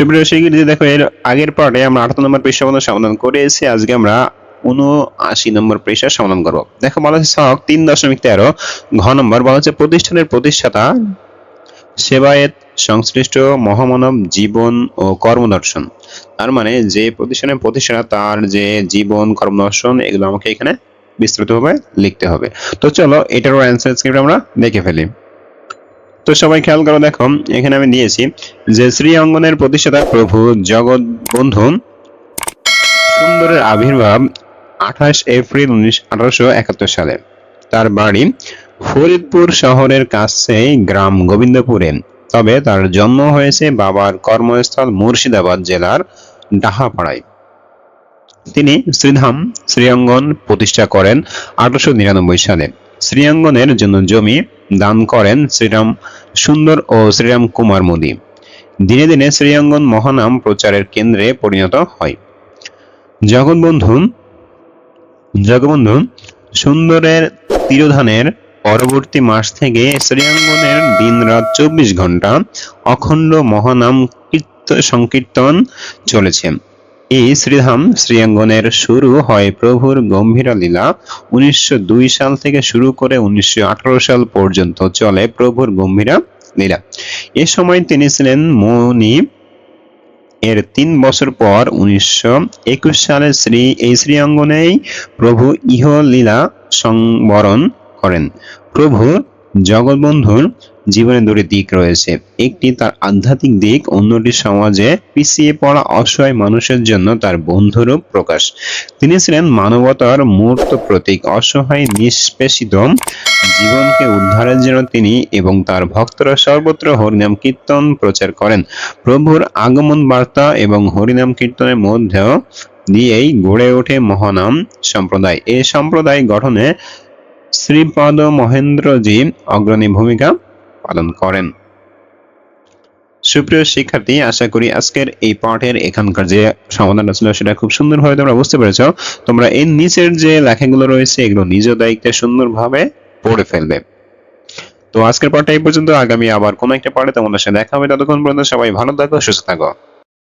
সুপ্রিয় শিক্ষার্থী দেখো এর আগের পার্টে আমরা আঠাত্তর নম্বর পৃষ্ঠা পর্যন্ত সমাধান করে এসেছি আজকে আমরা উনআশি নম্বর পৃষ্ঠার সমাধান করব। দেখো বলা হচ্ছে তিন দশমিক তেরো ঘ নম্বর বলা হচ্ছে প্রতিষ্ঠানের প্রতিষ্ঠাতা সেবায়েত সংশ্লিষ্ট মহামানব জীবন ও কর্মদর্শন। তার মানে যে প্রতিষ্ঠানের প্রতিষ্ঠাতা তার যে জীবন কর্মদর্শন এগুলো আমাকে এখানে বিস্তৃতভাবে লিখতে হবে। তো চলো এটারও অ্যান্সার স্ক্রিপ্ট আমরা দেখে ফেলি। তো সবাই খেয়াল করো দেখো, এখানে আমি দিয়েছি যে শ্রী অঙ্গনের প্রতিষ্ঠাতা প্রভু জগৎ বন্ধু, সুন্দরের আবির্ভাব আঠাশ এপ্রিল উনিশ সালে। তার বাড়ি ফরিদপুর শহরের কাছে গ্রাম গোবিন্দপুরে। তবে তার জন্ম হয়েছে বাবার কর্মস্থল মুর্শিদাবাদ জেলার ডাহাপাড়ায়। তিনি শ্রীধাম শ্রীঅঙ্গন প্রতিষ্ঠা করেন আঠারোশো নিরানব্বই সালে। শ্রীঅঙ্গনের জন্য জমি দান করেন শ্রীরাম সুন্দর ও শ্রীরাম কুমার মোদী। দিনে দিনে শ্রীঅঙ্গন মহানাম প্রচারের কেন্দ্রে পরিণত হয়। জগৎবন্ধু জগবন্ধু সুন্দরের তিরোধানের পরবর্তী মাস থেকে শ্রীঅঙ্গনের দিনরাত চব্বিশ ঘণ্টা অখণ্ড মহানাম কীর্ত সংকীর্তন চলেছে। এই শ্রীধাম শ্রীঅঙ্গনের শুরু হয় প্রভুর গম্ভীর লীলা। উনিশশো দুই সাল থেকে শুরু করে উনিশশো আঠারো সাল পর্যন্ত চলে প্রভুর গম্ভীরা লীলা। এ সময় তিনি ছিলেন মনি। এর তিন বছর পর উনিশশো একুশ সালে শ্রী, এই শ্রীঅঙ্গনেই প্রভু ইহলীলা সংবরণ করেন। প্রভু জগৎবন্ধুর জীবনে দুটি দিক রয়েছে। একটি তার আধ্যাত্মিক দিক, অন্যটি সমাজে পিছিয়ে পড়া অসহায় মানুষের জন্য তার বন্ধুরূপ প্রকাশ। তিনি ছিলেন মানবতার মূর্ত প্রতীক, অসহায়, নিষ্পেষিত জীবনকে উদ্ধারের জন্য তিনি এবং তার ভক্তরা সর্বত্র হরিনাম কীর্তন প্রচার করেন। প্রভুর আগমন বার্তা এবং হরিনাম কীর্তনের মধ্যেও দিয়েই গড়ে ওঠে মহানাম সম্প্রদায়। এই সম্প্রদায় গঠনে শ্রীপদ মহেন্দ্রজি অগ্রণী ভূমিকা পালন করেন। সুপ্রিয় শিক্ষার্থী, আশা করি আজকের এই পাঠের এখানকার যে সমাধানটা ছিল সেটা খুব সুন্দরভাবে তোমরা বুঝতে পেরেছ। তোমরা এর নিচের যে লেখাগুলো রয়েছে, এগুলো নিজ দায়িত্বে সুন্দরভাবে পড়ে ফেলবে। তো আজকের পাঠটা এই পর্যন্ত। আগামী আবার কোনো একটা পাঠে তোমাদের সাথে দেখা হবে। ততক্ষণ পর্যন্ত সবাই ভালো থাকো, সুস্থ থাকো।